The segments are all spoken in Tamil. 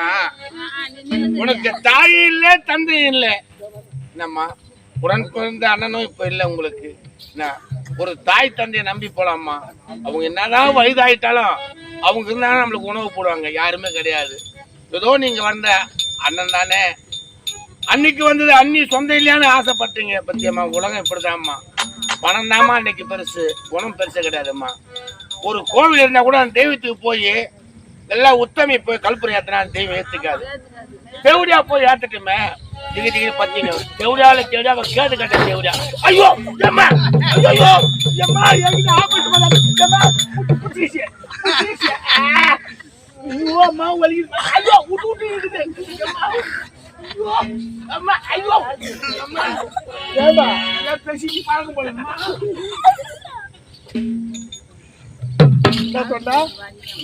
என்னம்மா உனக்கு தாய் இல்ல தந்தை இல்ல. என்னம்மா உடன் பிறந்த அண்ணனும் இப்ப இல்ல உங்களுக்கு. ஒரு தாய் தந்தையை நம்பி போலாம்மா அவங்க என்னதான் வயதாயிட்டாலும் அவங்க இருந்தாலும் நம்மளுக்கு உணவு போடுவாங்க யாருமே கிடையாது. ஏதோ நீங்க வந்த அண்ணன் தானே. அன்னைக்கு வந்தது அண்ணி சொந்த இல்லையான்னு ஆசைப்பட்டீங்க பத்தியம்மா. உலகம் இப்படிதாம்மா. பணம் தாம்மா அன்னைக்கு பெருசு குணம் பெருசு கிடையாதும்மா. ஒரு கோவில் இருந்தா கூட அந்த தெய்வத்துக்கு போய் எல்லாம் உத்தமி போய் கல்புரை ஏத்தினா தெய்வம் ஏத்துக்காது. தேவடியா போய் ஏத்துட்டுமே திகி திகி பத்திங்க. தேவடியால தேவடியா அவன் கேட்டு கட்ட தேவடியா. ஐயோ எம்மா ஐயோ எம்மா எங்க ஆபத்து எம்மா அம்மா வலி ஐயோ இருக்குது ஐயோ அம்மா ஐயோ. அம்மா ஏமா நான் பேசி பழக்கம் போல? என்ன சொன்னா?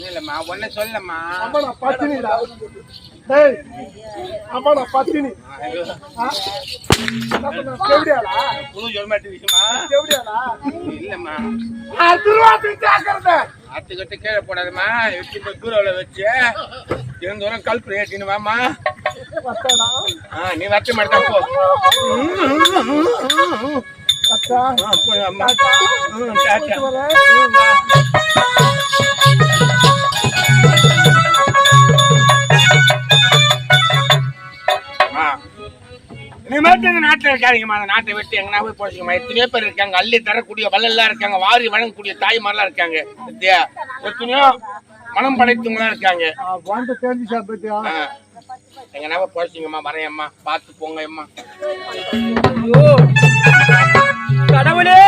இல்லம்மா ஒன்ன சொல்லம்மா. அம்மா நான் பத்தினிடா. டேய் அம்மா நான் பத்தினி. கேவடியாளா? புது சொல்ல மாட்டேங்குமா கேவடியாளா? இல்லம்மா. திருவாத்தி ஜாக்கிரத ஆத்துக்கிட்ட கீழே போடாதம்மா. வச்சு போய் தூரவில் வச்சு இருந்தோறும் கல்புரை ஏற்றினு வாமா நீ வச்ச தான் போ. ஆ, போய் அம்மா டாட்டா. இனிமேட்டு இந்த நாட்டில் இருக்காதீங்கம்மா அந்த நாட்டை விட்டு எங்கன்னா போய் போச்சுங்கம்மா எத்தனையோ பேர் இருக்காங்க. அள்ளி தரக்கூடிய வள்ளல்லாம் இருக்காங்க. வாரி வழங்கக்கூடிய தாய்மாரெல்லாம் இருக்காங்க. சத்தியா எத்தனையோ மனம் படைத்தவங்களாம் இருக்காங்க. எங்கன்னா போய் போச்சுங்கம்மா வரையம்மா. பார்த்து போங்க அம்மா ஐயோ. கடவுளே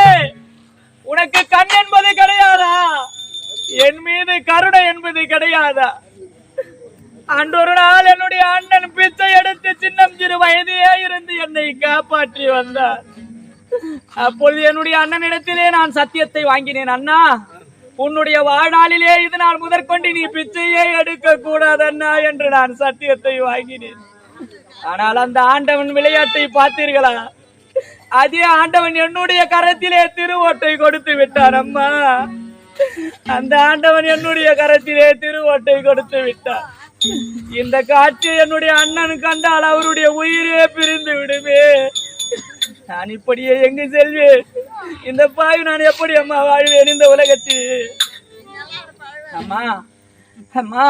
உனக்கு கண் என்பது கிடையாதா? என் மீது கருணை என்பது கிடையாதா? அன்றொரு நாள் என்னுடைய அண்ணன் பிச்சை எடுத்து சின்னம் சிறு வயதையே இருந்து என்னை காப்பாற்றி வந்தார். அப்பொழுது என்னுடைய அண்ணனிடத்திலே நான் சத்தியத்தை வாங்கினேன். அண்ணா உன்னுடைய வாழ்நாளிலே இது நான் முதற்கொண்டு நீ பிச்சையே எடுக்க கூடாது அண்ணா என்று நான் சத்தியத்தை வாங்கினேன். ஆனால் அந்த ஆண்டவன் விளையாட்டை பார்த்தீர்களா? அதே ஆண்டவன் என்னுடைய கரத்திலே திருவோட்டை கொடுத்து விட்டார் அம்மா. அந்த ஆண்டவன் என்னுடைய கரத்திலே திருவோட்டை கொடுத்து விட்டார். இந்த காட்சி என்னுடைய அண்ணன் கண்டால் அவருடைய உயிரே பிரிந்து விடுமே. நான் இப்படியே எங்கு செல்வேன்? இந்த பாய் நான் எப்படி அம்மா வாழ்வேன் இந்த உலகத்தில்? அம்மா அம்மா.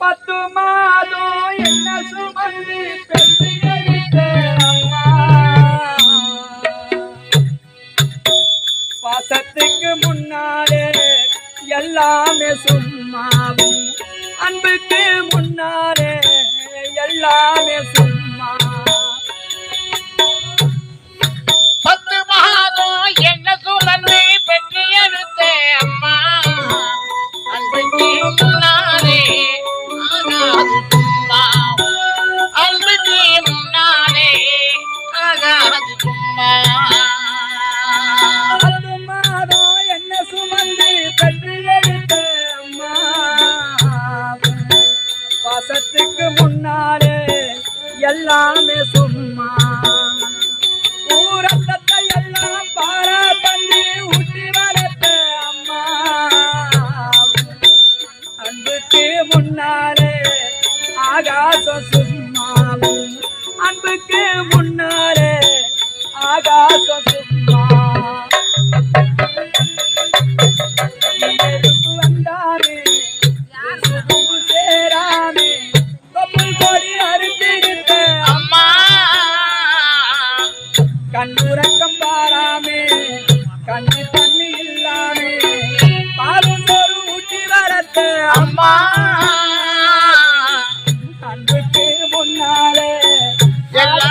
பத்து மாதம் என்ன சுமந்து அம்மா. பாசத்துக்கு முன்னாலே எல்லாமே சும்மாவும் அன்புக்கு முன்னாலே எல்லாமே சும்மா. பத்து மாதம் என்ன சுமந்து பெற்று எடுத்த அம்மா. அன்புக்கு முன்னாலே பாசத்துக்கு முன்னாலே எல்லாமே சும்மா. ஊரத்தத்தை எல்லாம் பாரா பண்ணி ஊட்டி வளர்த்த அம்மா. அன்புக்கு முன்னாலே ஆகாசம் சும்மாவும் அன்புக்கு முன்னாலே ஆகாசம் சும்மா. எல்லாமே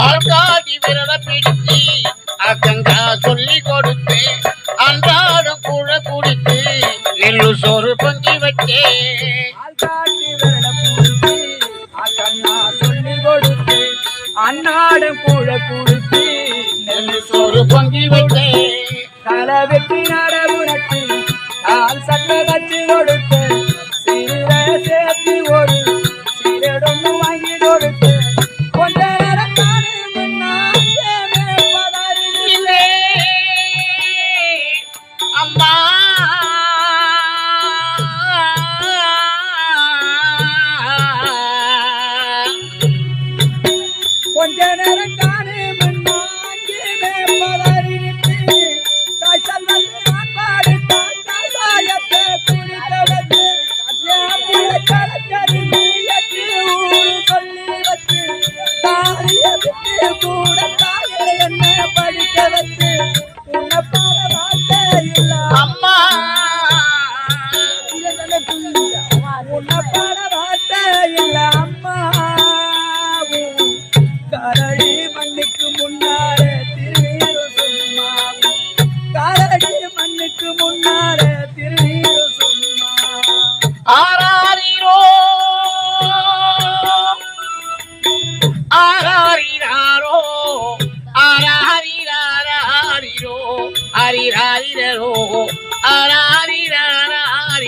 ஆண்டாடி விரல பிடிச்சி அக்கங்கா சொல்லி கொடுத்து அன்றாடம் கூட குடித்து நெல்லு சோறு பொங்கி வச்சே அன்னாடம் கூட குடித்து நெல்லு சோறு பொங்கி வச்சே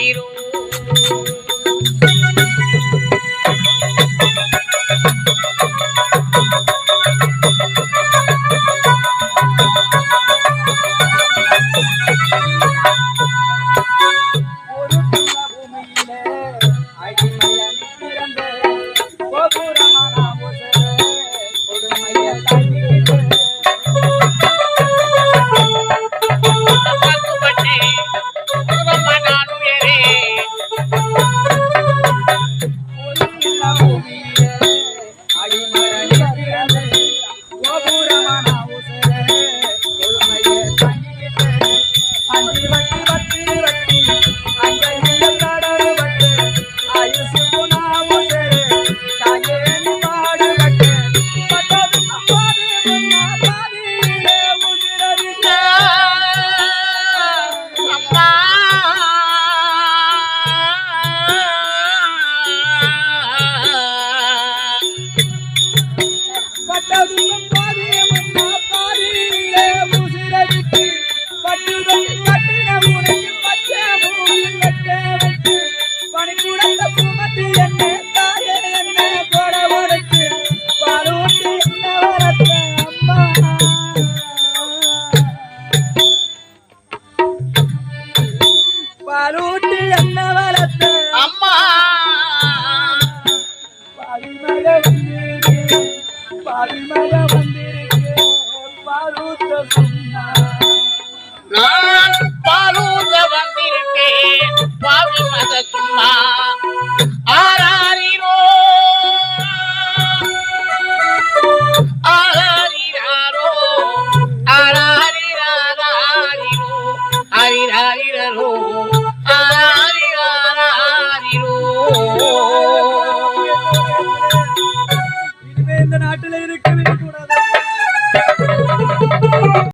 You don't. நான் பாலூர்ல வந்திருக்கேன். பாவி மதக்குமா ஆரா